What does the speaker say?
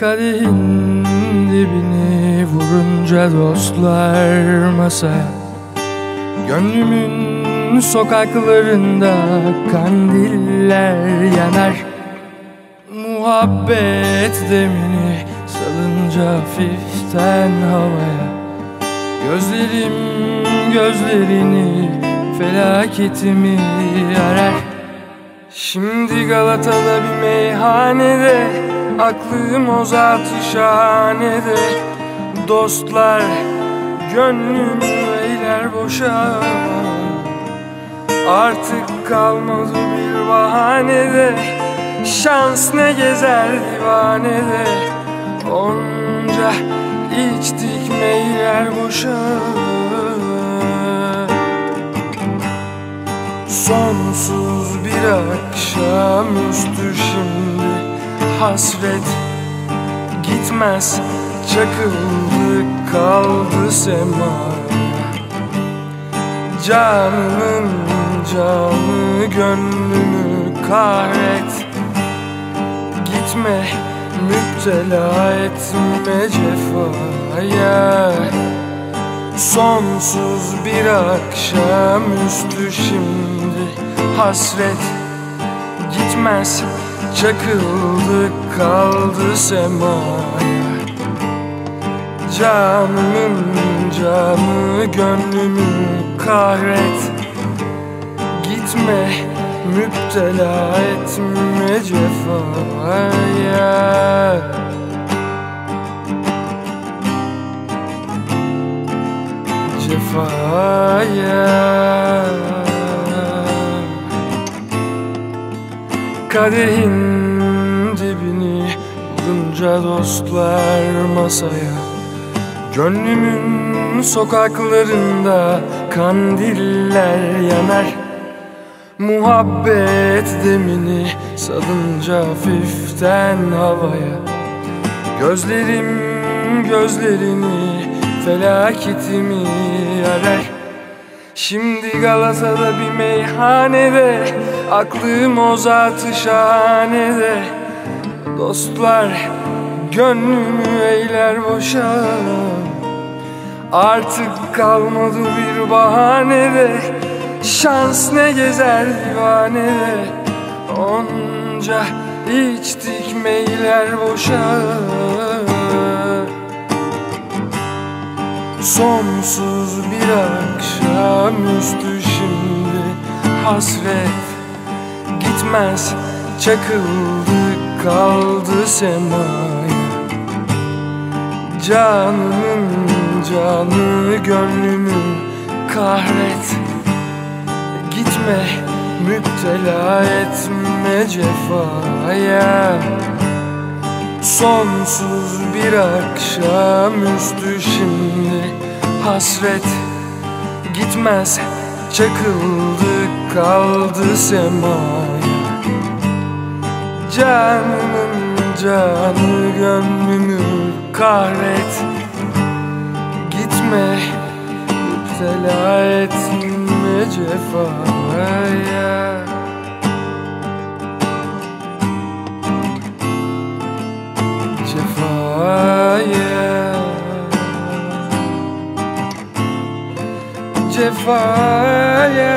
Kadehin dibini vurunca dostlar masaya Gönlümün sokaklarında kandiller yanar. Muhabbet demini salınca hafiften havaya. Gözlerim gözlerini felaketimi arar. Şimdi Galata'da bir meyhanede Aklım o zat-ı şahanede. Dostlar gönlüm eyler boşa. Artık kalmadı bir bahanede. Şans ne gezer divanede. Onca içtik meyler boşa. Sonsuz bir akşamüstü şimdi hasret Gitmez. Çakıldı kaldı semaya Canımın canı gönlümü kahret. Gitme müptela etme cefaya. Sonsuz bir akşamüstü şimdi. Hasret Gitmez çakıldı kaldı semaya Canımın canı gönlümü kahret. Gitme müptela etme cefaya. Cefaya Kadehin dibini bulunca dostlar masaya. Gönlümün sokaklarında kandiller yanar. Muhabbet demini salınca hafiften havaya. Gözlerim gözlerini felaketimi arar Şimdi Galata'da bir meyhanede Aklım o zat-ı şahanede. Dostlar gönlümü eyler boşa. Artık kalmadı bir bahanede. Şans ne gezer divanede? Onca içtik meyler boşa Sonsuz bir akşamüstü şimdi. Hasret Gitmez çakıldı kaldı semaya. Canımın canı gönlümü kahret. Gitme müptela etme cefaya Sonsuz bir akşamüstü şimdi. Hasret Gitmez çakıldı kaldı semaya. Canımın canı gönlümü kahret. Gitme müptela etme cefaya Cefaya Cefaya